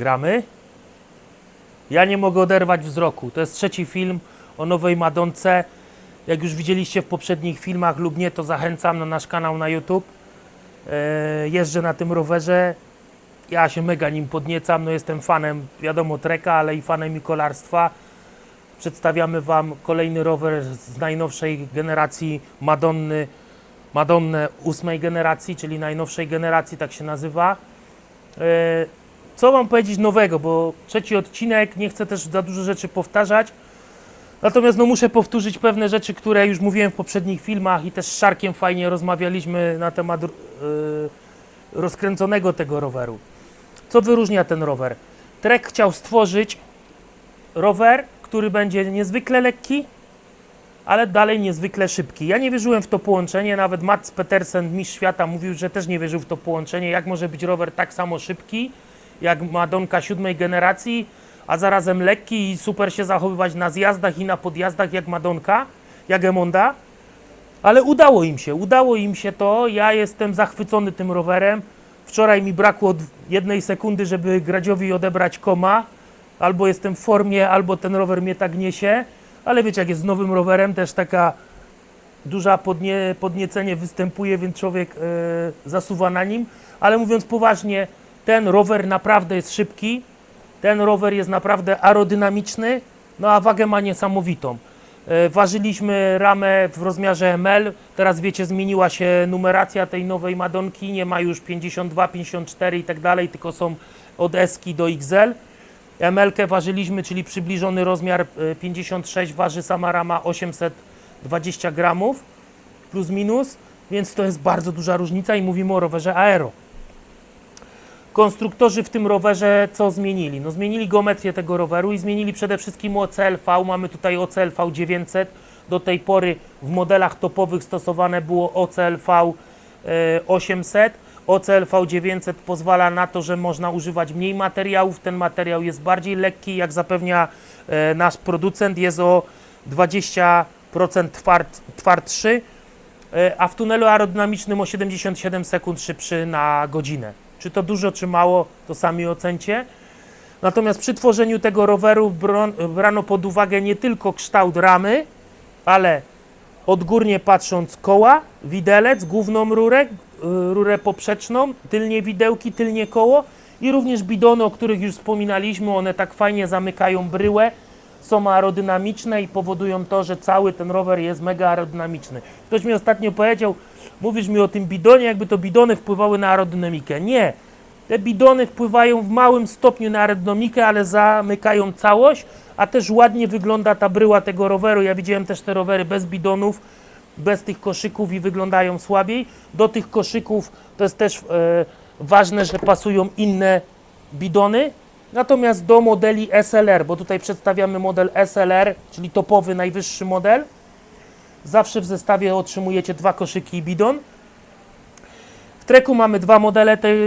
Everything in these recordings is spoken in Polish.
Gramy. Ja nie mogę oderwać wzroku. To jest trzeci film o nowej Madonce. Jak już widzieliście w poprzednich filmach lub nie, to zachęcam na nasz kanał na YouTube. E, jeżdżę na tym rowerze. Ja się mega nim podniecam. No jestem fanem, wiadomo, treka, ale i fanem i kolarstwa. Przedstawiamy Wam kolejny rower z najnowszej generacji Madonny. Madonnę ósmej generacji, czyli najnowszej generacji, tak się nazywa. Co Wam powiedzieć nowego, bo trzeci odcinek, nie chcę też za dużo rzeczy powtarzać. Natomiast no, muszę powtórzyć pewne rzeczy, które już mówiłem w poprzednich filmach i też z Szarkiem fajnie rozmawialiśmy na temat e, rozkręconego tego roweru. Co wyróżnia ten rower? Trek chciał stworzyć rower, który będzie niezwykle lekki, ale dalej niezwykle szybki. Ja nie wierzyłem w to połączenie, nawet Mats Petersen, mistrz świata, mówił, że też nie wierzył w to połączenie. Jak może być rower tak samo szybki, jak Madonka siódmej generacji, a zarazem lekki i super się zachowywać na zjazdach i na podjazdach jak Madonka, jak Emonda. Ale udało im się, udało im się to. Ja jestem zachwycony tym rowerem. Wczoraj mi brakło jednej sekundy, żeby Gradziowi odebrać koma. Albo jestem w formie, albo ten rower mnie tak niesie. Ale wiecie, jak jest z nowym rowerem, też taka duża podnie, podniecenie występuje, więc człowiek e, zasuwa na nim. Ale mówiąc poważnie, ten rower naprawdę jest szybki. Ten rower jest naprawdę aerodynamiczny, no a wagę ma niesamowitą. E, Ważyliśmy ramę w rozmiarze ML. Teraz wiecie, zmieniła się numeracja tej nowej Madonki. Nie ma już 52, 54 i tak dalej, tylko są od S do XL. ML-kę ważyliśmy, czyli przybliżony rozmiar e, 56, waży sama rama 820 gramów plus minus, więc to jest bardzo duża różnica i mówimy o rowerze aero. Konstruktorzy w tym rowerze co zmienili? No zmienili geometrię tego roweru i zmienili przede wszystkim OCLV. Mamy tutaj OCLV 900. Do tej pory w modelach topowych stosowane było OCLV e, 800. OCLV 900 pozwala na to, że można używać mniej materiałów. Ten materiał jest bardziej lekki, jak zapewnia e, nasz producent, jest o 20% tward, twardszy, e, a w tunelu aerodynamicznym o 77 sekund szybszy na godzinę. Czy to dużo, czy mało, to sami ocencie. Natomiast przy tworzeniu tego roweru brano pod uwagę nie tylko kształt ramy, ale odgórnie patrząc koła, widelec, główną rurę, y, rurę poprzeczną, tylnie widełki, tylnie koło i również bidony, o których już wspominaliśmy. One tak fajnie zamykają bryłę, są aerodynamiczne i powodują to, że cały ten rower jest mega aerodynamiczny. Ktoś mi ostatnio powiedział, mówisz mi o tym bidonie, jakby to bidony wpływały na aerodynamikę. Nie. Te bidony wpływają w małym stopniu na aerodynamikę, ale zamykają całość, a też ładnie wygląda ta bryła tego roweru. Ja widziałem też te rowery bez bidonów, bez tych koszyków i wyglądają słabiej. Do tych koszyków to jest też e, ważne, że pasują inne bidony. Natomiast do modeli SLR, bo tutaj przedstawiamy model SLR, czyli topowy, najwyższy model, zawsze w zestawie otrzymujecie dwa koszyki i bidon. W treku mamy dwa modele tej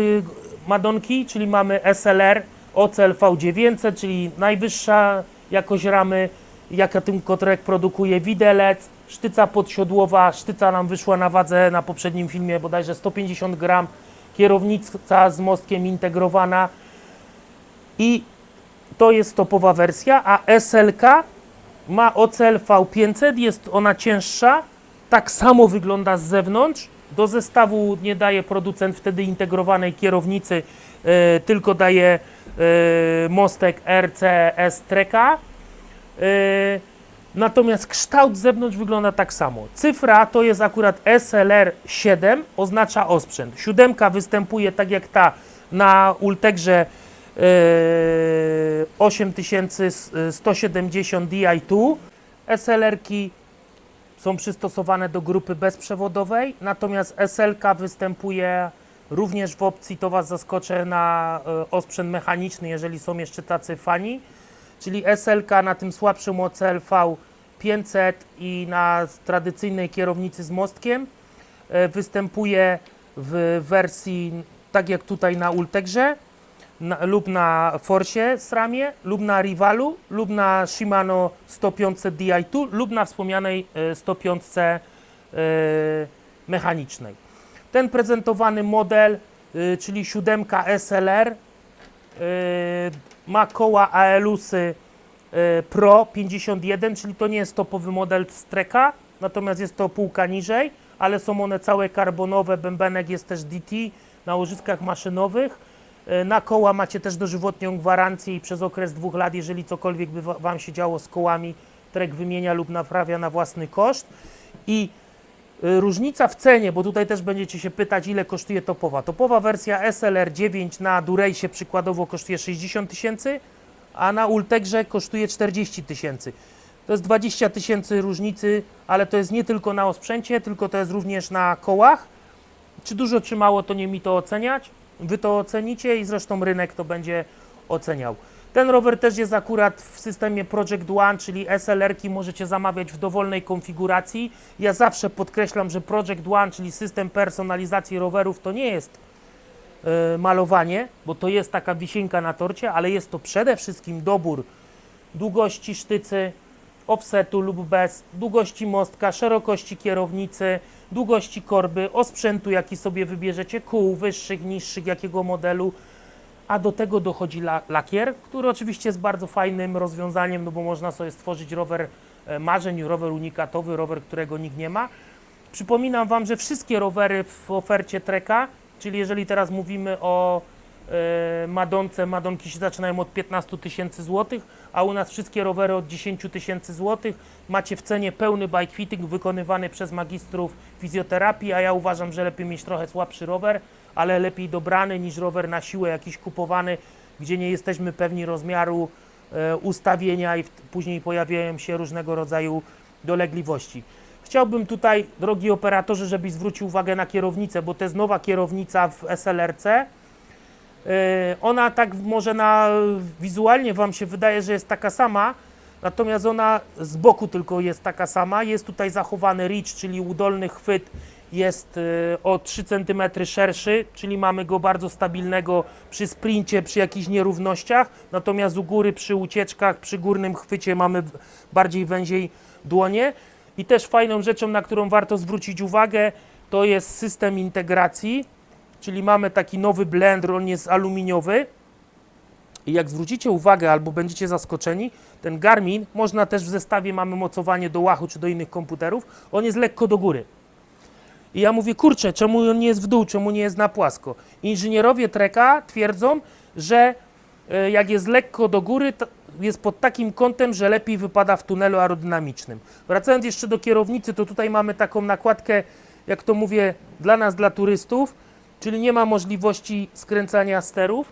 Madonki, czyli mamy SLR OCLV 900, czyli najwyższa jakość ramy, jaka ten kotrek produkuje, widelec, sztyca podsiodłowa, sztyca nam wyszła na wadze na poprzednim filmie bodajże 150 gram, kierownica z mostkiem integrowana i to jest topowa wersja, a SLK ma OCLV 500, jest ona cięższa, tak samo wygląda z zewnątrz. Do zestawu nie daje producent wtedy integrowanej kierownicy, e, tylko daje e, mostek RCS Treka. E, natomiast kształt z zewnątrz wygląda tak samo. Cyfra to jest akurat SLR 7, oznacza osprzęt. Siódemka występuje tak jak ta na Ultegrze 8170 Di2. SLR-ki są przystosowane do grupy bezprzewodowej, natomiast SLK występuje również w opcji, to Was zaskoczę, na e, osprzęt mechaniczny, jeżeli są jeszcze tacy fani, czyli SLK na tym słabszym OCLV 500 i na tradycyjnej kierownicy z mostkiem e, występuje w wersji tak jak tutaj na Ultegrze, na, lub na Forsie SRAMie, lub na Rivalu, lub na Shimano 105 Di2, lub na wspomnianej e, 105 e, mechanicznej. Ten prezentowany model, e, czyli 7 SLR, ma koła Aelusy e, Pro 51, czyli to nie jest topowy model z Treka, natomiast jest to półka niżej, ale są one całe karbonowe, bębenek jest też DT na łożyskach maszynowych. E, Na koła macie też dożywotnią gwarancję i przez okres dwóch lat, jeżeli cokolwiek by wa- Wam się działo z kołami, Trek wymienia lub naprawia na własny koszt. I y, różnica w cenie, bo tutaj też będziecie się pytać, ile kosztuje topowa. Topowa wersja SLR 9 na Durejsie przykładowo kosztuje 60 tysięcy, a na Ultegrze kosztuje 40 tysięcy. To jest 20 tysięcy różnicy, ale to jest nie tylko na osprzęcie, tylko to jest również na kołach. Czy dużo, czy mało, to nie mi to oceniać. Wy to ocenicie i zresztą rynek to będzie oceniał. Ten rower też jest akurat w systemie Project One, czyli SLR-ki możecie zamawiać w dowolnej konfiguracji. Ja zawsze podkreślam, że Project One, czyli system personalizacji rowerów, to nie jest e, malowanie, bo to jest taka wisienka na torcie, ale jest to przede wszystkim dobór długości sztycy, offsetu lub bez, długości mostka, szerokości kierownicy, długości korby, osprzętu, jaki sobie wybierzecie, kół wyższych, niższych, jakiego modelu, a do tego dochodzi la lakier, który oczywiście jest bardzo fajnym rozwiązaniem, no bo można sobie stworzyć rower e, marzeń, rower unikatowy, rower, którego nikt nie ma. Przypominam Wam, że wszystkie rowery w ofercie Treka, czyli jeżeli teraz mówimy o Madonce, Madonki się zaczynają od 15 tysięcy złotych, a u nas wszystkie rowery od 10 tysięcy złotych. Macie w cenie pełny bike fitting wykonywany przez magistrów fizjoterapii, a ja uważam, że lepiej mieć trochę słabszy rower, ale lepiej dobrany niż rower na siłę jakiś kupowany, gdzie nie jesteśmy pewni rozmiaru e, ustawienia i w, później pojawiają się różnego rodzaju dolegliwości. Chciałbym tutaj, drogi operatorze, żebyś zwrócił uwagę na kierownicę, bo to jest nowa kierownica w SLRC. Yy, Ona tak może na wizualnie Wam się wydaje, że jest taka sama, natomiast ona z boku tylko jest taka sama. Jest tutaj zachowany reach, czyli udolny chwyt jest yy, o 3 cm szerszy, czyli mamy go bardzo stabilnego przy sprincie, przy jakichś nierównościach, natomiast u góry przy ucieczkach, przy górnym chwycie mamy bardziej węziej dłonie. I też fajną rzeczą, na którą warto zwrócić uwagę, to jest system integracji, czyli mamy taki nowy blender, on jest aluminiowy. I jak zwrócicie uwagę albo będziecie zaskoczeni, ten Garmin, można też w zestawie mamy mocowanie do łachu czy do innych komputerów, on jest lekko do góry. I ja mówię, kurczę, czemu on nie jest w dół, czemu nie jest na płasko? Inżynierowie Treka twierdzą, że e, jak jest lekko do góry, jest pod takim kątem, że lepiej wypada w tunelu aerodynamicznym. Wracając jeszcze do kierownicy, to tutaj mamy taką nakładkę, jak to mówię, dla nas, dla turystów, czyli nie ma możliwości skręcania sterów.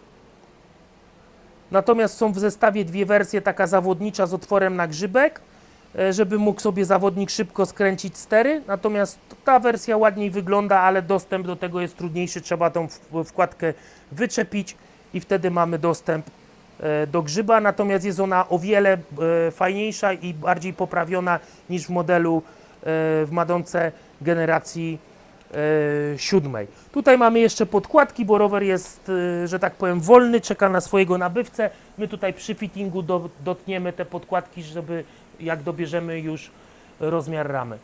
Natomiast są w zestawie dwie wersje, taka zawodnicza z otworem na grzybek, e, żeby mógł sobie zawodnik szybko skręcić stery. Natomiast ta wersja ładniej wygląda, ale dostęp do tego jest trudniejszy. Trzeba tą wkładkę wyczepić i wtedy mamy dostęp e, do grzyba. Natomiast jest ona o wiele e, fajniejsza i bardziej poprawiona niż w modelu w Madonce generacji siódmej. Tutaj mamy jeszcze podkładki, bo rower jest, e, że tak powiem, wolny, czeka na swojego nabywcę. My tutaj przy fittingu do, dotniemy te podkładki, żeby jak dobierzemy już rozmiar ramy.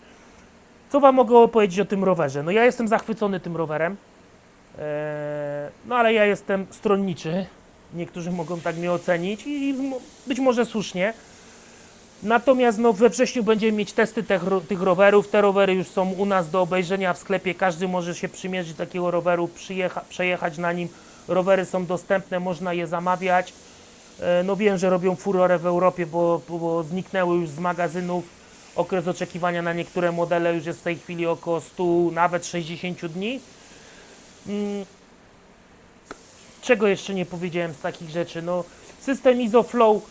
Co Wam mogę opowiedzieć o tym rowerze? No ja jestem zachwycony tym rowerem, e, no ale ja jestem stronniczy. Niektórzy mogą tak mnie ocenić i być może słusznie. Natomiast no, we wrześniu będziemy mieć testy tych, tych rowerów. Te rowery już są u nas do obejrzenia w sklepie. Każdy może się przymierzyć takiego roweru, przejechać na nim. Rowery są dostępne, można je zamawiać. E, No wiem, że robią furorę w Europie, bo, bo, zniknęły już z magazynów. Okres oczekiwania na niektóre modele już jest w tej chwili około 100, nawet 60 dni. Mm, Czego jeszcze nie powiedziałem z takich rzeczy? No, system ISOFlow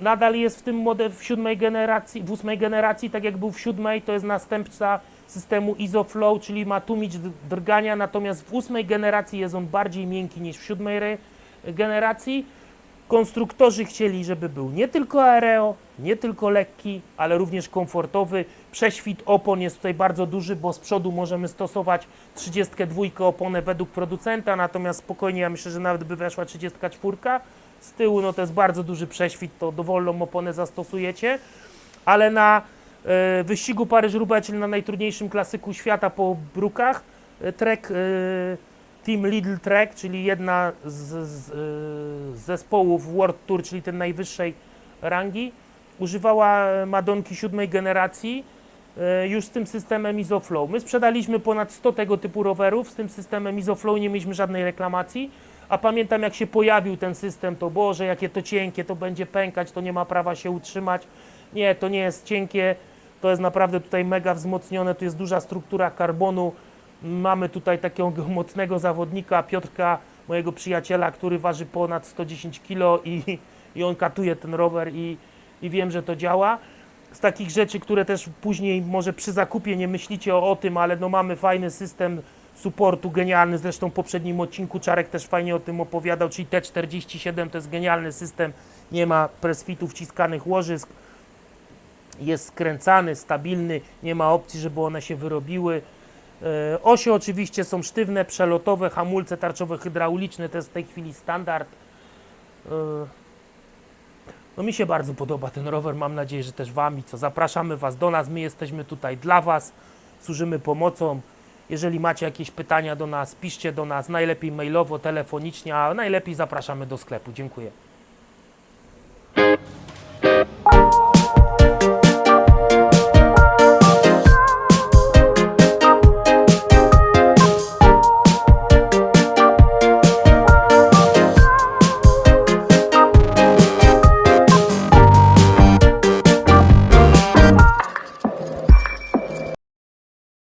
nadal jest w tym model w siódmej generacji, w ósmej generacji, tak jak był w siódmej, to jest następca systemu ISOFlow, czyli ma tłumić drgania, natomiast w ósmej generacji jest on bardziej miękki niż w siódmej generacji. Konstruktorzy chcieli, żeby był nie tylko aereo, nie tylko lekki, ale również komfortowy. Prześwit opon jest tutaj bardzo duży, bo z przodu możemy stosować 32 oponę według producenta, natomiast spokojnie, ja myślę, że nawet by weszła 34. Z tyłu no to jest bardzo duży prześwit, to dowolną oponę zastosujecie, ale na e, wyścigu Paryż-Roubaix, czyli na najtrudniejszym klasyku świata po brukach, e, Trek e, Team Lidl Trek, czyli jedna z, z, zespołów World Tour, czyli tej najwyższej rangi, używała Madonki siódmej generacji y, już z tym systemem Isoflow. My sprzedaliśmy ponad 100 tego typu rowerów z tym systemem Isoflow, nie mieliśmy żadnej reklamacji, a pamiętam jak się pojawił ten system, to Boże, jakie to cienkie, to będzie pękać, to nie ma prawa się utrzymać. Nie, to nie jest cienkie, to jest naprawdę tutaj mega wzmocnione, tu jest duża struktura karbonu. Mamy tutaj takiego mocnego zawodnika, Piotrka, mojego przyjaciela, który waży ponad 110 kg i, i on katuje ten rower i, i wiem, że to działa. Z takich rzeczy, które też później może przy zakupie nie myślicie o, o tym, ale no mamy fajny system supportu, genialny, zresztą w poprzednim odcinku Czarek też fajnie o tym opowiadał, czyli T47 to jest genialny system, nie ma presfitów, wciskanych łożysk, jest skręcany, stabilny, nie ma opcji, żeby one się wyrobiły. E, Osie oczywiście są sztywne, przelotowe, hamulce tarczowe hydrauliczne, to jest w tej chwili standard. E, No mi się bardzo podoba ten rower, mam nadzieję, że też Wam i co, zapraszamy Was do nas, my jesteśmy tutaj dla Was, służymy pomocą. Jeżeli macie jakieś pytania do nas, piszcie do nas, najlepiej mailowo, telefonicznie, a najlepiej zapraszamy do sklepu. Dziękuję.